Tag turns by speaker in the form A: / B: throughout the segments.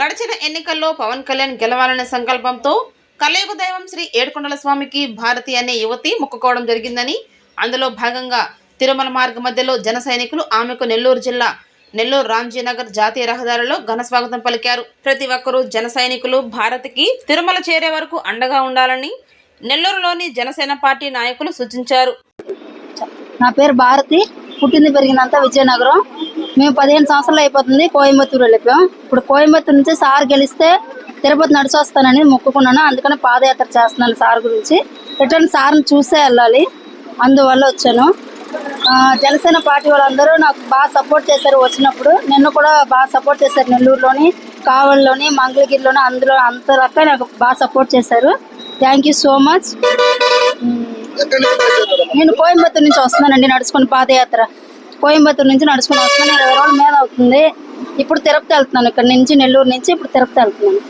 A: గడిచిన ఎన్నికల్లో పవన్ కళ్యాణ్ గెలవాలనే సంకల్పంతో కలియుగ దైవం శ్రీ ఏడుకొండల స్వామికి భారతి అనే యువతి మొక్కుకోవడం జరిగిందని అందులో భాగంగా తిరుమల మార్గ మధ్యలో జన సైనికులు ఆమెకు నెల్లూరు జిల్లా నెల్లూరు రామ్జీనగర్ జాతీయ రహదారిలో ఘన స్వాగతం పలికారు. ప్రతి ఒక్కరూ జన సైనికులు భారతికి తిరుమల చేరే వరకు అండగా ఉండాలని నెల్లూరులోని జనసేన పార్టీ నాయకులు సూచించారు.
B: నా పేరు భారతి. పుట్టింది పెరిగినంత విజయనగరం. మేము పదిహేను సంవత్సరాలు అయిపోతుంది కోయంబత్తూరు వెళ్ళిపోయాం. ఇప్పుడు కోయంబత్తూరు నుంచి సార్ గెలిస్తే తిరుపతి నడిచి వస్తానని మొక్కుకున్నాను. అందుకని పాదయాత్ర చేస్తున్నాను సార్ గురించి. రిటర్న్ సార్ని చూసే వెళ్ళాలి. అందువల్ల వచ్చాను. జనసేన పార్టీ వాళ్ళందరూ నాకు బాగా సపోర్ట్ చేశారు వచ్చినప్పుడు. నిన్ను కూడా బాగా సపోర్ట్ చేశారు నెల్లూరులోని కావల్లోని మంగళగిరిలోని అందులో అంత రకాల నాకు బాగా సపోర్ట్ చేశారు. థ్యాంక్ యూ సో మచ్ నేను కోయంబత్తూరు నుంచి వస్తున్నానండి నడుచుకుని పాదయాత్ర. కోయంబత్తూరు నుంచి నడుచుకుని వస్తున్నాను ఇరవై రోజుల మీద అవుతుంది. ఇప్పుడు తిరుపతి వెళ్తున్నాను ఇక్కడ నుంచి నెల్లూరు నుంచి ఇప్పుడు తిరుపతి వెళ్తున్నాను.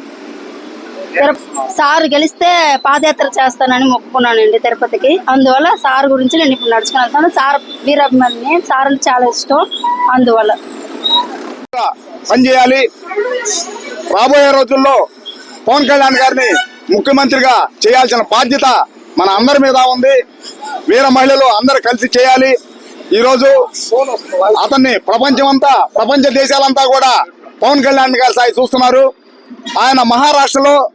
B: సార్ గెలిస్తే పాదయాత్ర చేస్తానని మొక్కుకున్నానండి తిరుపతికి. అందువల్ల సార్ గురించి నేను ఇప్పుడు నడుచుకుని వెళ్తాను. సార్ వీరాభిమాని సార్ అంటే చాలా ఇష్టం. అందువల్ల.
C: పనిచేయాలి. రాబోయే రోజుల్లో పవన్ కళ్యాణ్ గారిని ముఖ్యమంత్రిగా చేయాల్సిన బాధ్యత మన అందరి మీద ఉంది. వీర మహిళలు అందరు కలిసి చేయాలి. ఈరోజు అతన్ని ప్రపంచమంతా ప్రపంచ దేశాలంతా కూడా పవన్ కళ్యాణ్ గారి సాయి చూస్తున్నారు. ఆయన మహారాష్ట్రలో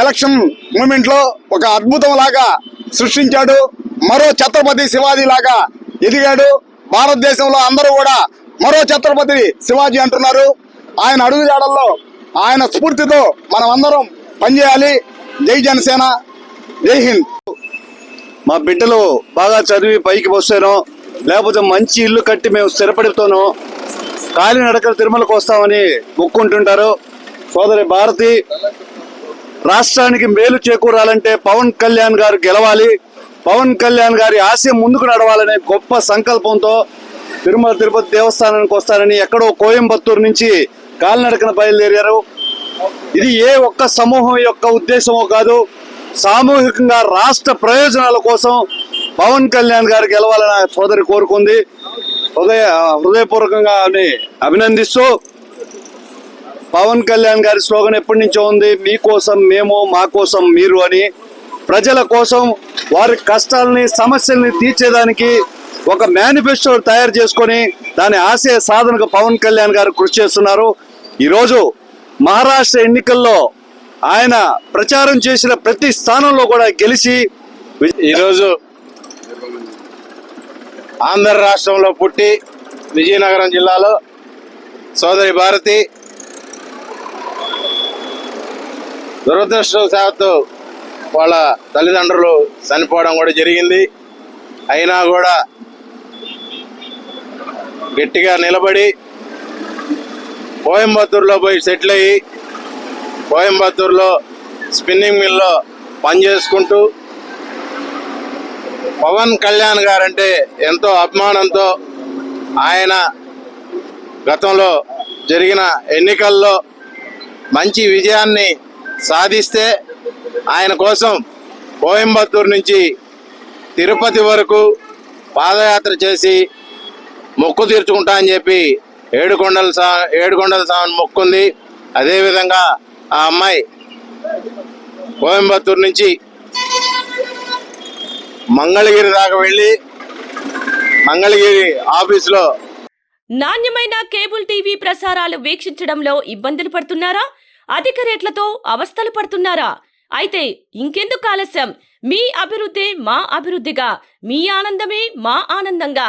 C: ఎలక్షన్ మూమెంట్లో ఒక అద్భుతం లాగా సృష్టించాడు. మరో ఛత్రపతి శివాజీ లాగా ఎదిగాడు. భారతదేశంలో అందరూ కూడా మరో ఛత్రపతి శివాజీ అంటున్నారు. ఆయన అడుగుజాడల్లో ఆయన స్ఫూర్తితో మనం అందరం పనిచేయాలి. జై జనసేన. జై హింద్.
D: మా బిడ్డలు బాగా చదివి పైకి వస్తేనో లేకపోతే మంచి ఇల్లు కట్టి మేము స్థిరపడితోనో కాలినడకలు తిరుమలకు వస్తామని మొక్కుంటుంటారు. సోదరి భారతి రాష్ట్రానికి మేలు చేకూరాలంటే పవన్ కళ్యాణ్ గారు గెలవాలి. పవన్ కళ్యాణ్ గారి ఆశయం ముందుకు నడవాలనే గొప్ప సంకల్పంతో తిరుమల తిరుపతి దేవస్థానానికి వస్తారని ఎక్కడో కోయంబత్తూరు నుంచి కాలినడకన బయలుదేరారు. ఇది ఏ ఒక్క సమూహం యొక్క ఉద్దేశమో కాదు. సామూహికంగా రాష్ట్ర ప్రయోజనాల కోసం పవన్ కళ్యాణ్ గారు గెలవాలని సోదరి కోరుకుంది. హృదయ హృదయపూర్వకంగా అభినందిస్తూ పవన్ కళ్యాణ్ గారి స్లోగన్ ఎప్పటి నుంచో ఉంది. మీకోసం మేము మా కోసం మీరు అని ప్రజల కోసం వారి కష్టాలని సమస్యల్ని తీర్చేదానికి ఒక మేనిఫెస్టో తయారు చేసుకొని దాని ఆశయ సాధనకు పవన్ కళ్యాణ్ గారు కృషి చేస్తున్నారు. ఈరోజు మహారాష్ట్ర ఎన్నికల్లో ఆయన ప్రచారం చేసిన ప్రతి స్థానంలో కూడా గెలిచి
E: ఈరోజు ఆంధ్ర రాష్ట్రంలో పుట్టి విజయనగరం జిల్లాలో సోదరి భారతి దురదృష్టవశాత్తు వాళ్ళ తల్లిదండ్రులు చనిపోవడం కూడా జరిగింది. అయినా కూడా గట్టిగా నిలబడి కోయంబత్తూరులో పోయి సెటిల్ అయ్యి కోయంబత్తూరులో స్పిన్నింగ్ మిల్లో పనిచేసుకుంటూ పవన్ కళ్యాణ్ గారంటే ఎంతో అభిమానంతో ఆయన గతంలో జరిగిన ఎన్నికల్లో మంచి విజయాన్ని సాధిస్తే ఆయన కోసం కోయంబత్తూరు నుంచి తిరుపతి వరకు పాదయాత్ర చేసి మొక్కు తీర్చుకుంటా అని చెప్పి ఏడుకొండల సా ఏడుకొండల సామాన్ మొక్కుంది. అదేవిధంగా ఆ అమ్మాయి కోయంబత్తూరు నుంచి మంగళగిరి దాకా వెళ్ళి మంగళగిరి ఆఫీసులో
F: నాణ్యమైన కేబుల్ టీవీ ప్రసారాలు వీక్షించడంలో ఇబ్బందులు పడుతున్నారా? అధిక రేట్లతో అవస్థలు పడుతున్నారా? అయితే ఇంకెందుకు ఆలస్యం? మీ అభివృద్ధి మా అభివృద్ధిగా. మీ ఆనందమే మా ఆనందంగా.